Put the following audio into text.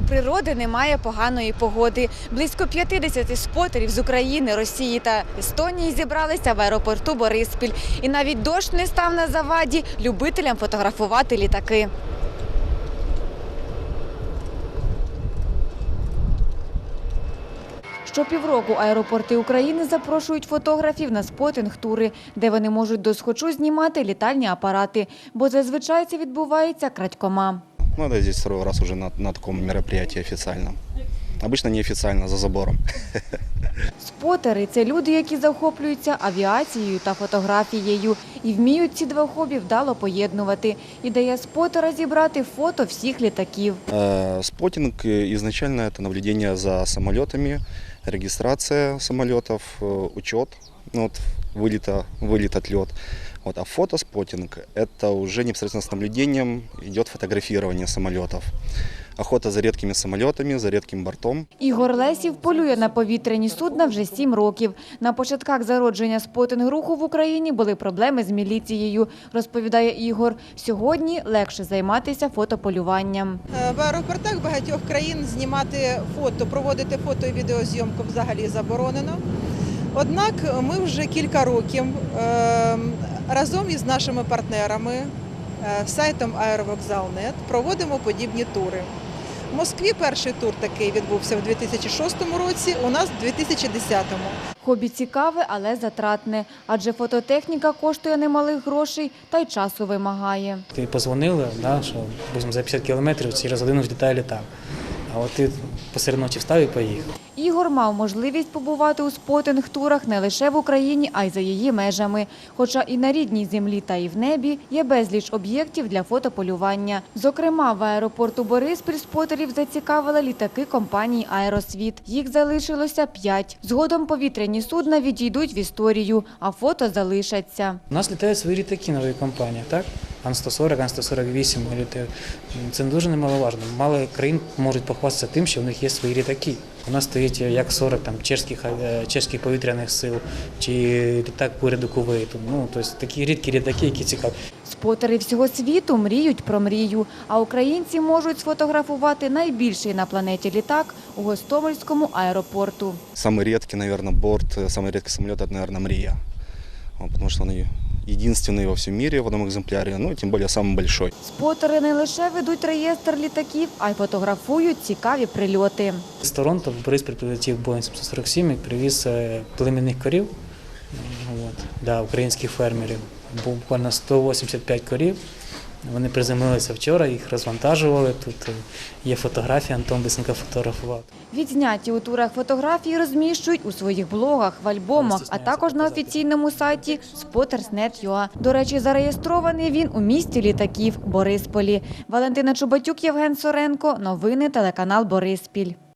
У природи немає поганої погоди. Близько 50 спотерів з України, Росії та Естонії зібралися в аеропорту Бориспіль. І навіть дощ не став на заваді любителям фотографувати літаки. Щопівроку аеропорти України запрошують фотографів на спотинг-тури, де вони можуть досхочу знімати літальні апарати, бо зазвичай це відбувається крадькома. Ну, это здесь второй раз уже на, на таком мероприятии официальном. Обычно неофициально, за забором. Спотери це люди, які захоплюються авіацією та фотографією і вміють ці два хобі вдало поєднувати. Ідея спотера зібрати фото всіх літаків. Э, Спотинг э, изначально это наблюдение за самолетами, регистрация самолетов, э, учет, ну, вот, вылета, вылет, отлет. Вот, а фотоспотинг – это уже непосредственно с наблюдением идет фотографирование самолетов. Охота за редкими самолетами, за редким бортом. Ігор Лесів полює на повітряні судна вже сім років. На початках зародження спотинг-руху в Україні були проблеми з міліцією, розповідає Ігор. Сьогодні легше займатися фотополюванням. Е, В аеропортах багатьох країн знімати фото, проводити фото і відеозйомку взагалі заборонено. Однак ми вже кілька років е, разом із нашими партнерами, е, сайтом Аеровокзал.нет, проводимо подібні тури. В Москві перший тур такий відбувся в 2006 році, у нас в 2010. Хобі цікаве, але затратне, адже фототехніка коштує немалих грошей та й часу вимагає. Ти позвонили, да, що за 50 кілометрів через годину злітає літак. А от ти посеред ночі встав і поїхав. Ігор мав можливість побувати у спотинг-турах не лише в Україні, а й за її межами. Хоча і на рідній землі та і в небі є безліч об'єктів для фотополювання. Зокрема, в аеропорту Бориспіль спотерів зацікавили літаки компанії «Аеросвіт». Їх залишилося п'ять. Згодом повітряні судна відійдуть в історію, а фото залишаться. У нас літають свої літаки нової компанії, так? Ан-140, Ан-148 літають. Це дуже немаловажно. Мало країн можуть похвастатися тим, що в них є свої літаки. У нас стоїть як 40 там, чешських, авіа- чешських повітряних сил чи літак уряду Кувейту. Ну, тобто такі рідкі літаки, які цікаві. Спотери всього світу мріють про мрію, а українці можуть сфотографувати найбільший на планеті літак у Гостомельському аеропорту. Самый редкий, наверное, борт, э, самый редкий самолет – это, наверное, Мрия. Вот, Потому что он и единственный во всем мире в одном экземпляре, ну и тем более самый большой. Спотери не лише ведуть реєстр літаків, а й фотографують цікаві прильоти. З Торонто в Бориспіль прилетів Boeing 747 і привіз е, племінних корів от, для українських фермерів. Був буквально 185 корів. Вони приземлилися вчора, їх розвантажували. Тут е, є фотографії, Антон Бисенко фотографував. Відзняті у турах фотографії розміщують у своїх блогах, в альбомах, а також на офіційному сайті Spotters.net.ua. До речі, зареєстрований він у місті літаків Борисполі. Валентина Чубатюк, Євген Соренко. Новини телеканал Бориспіль.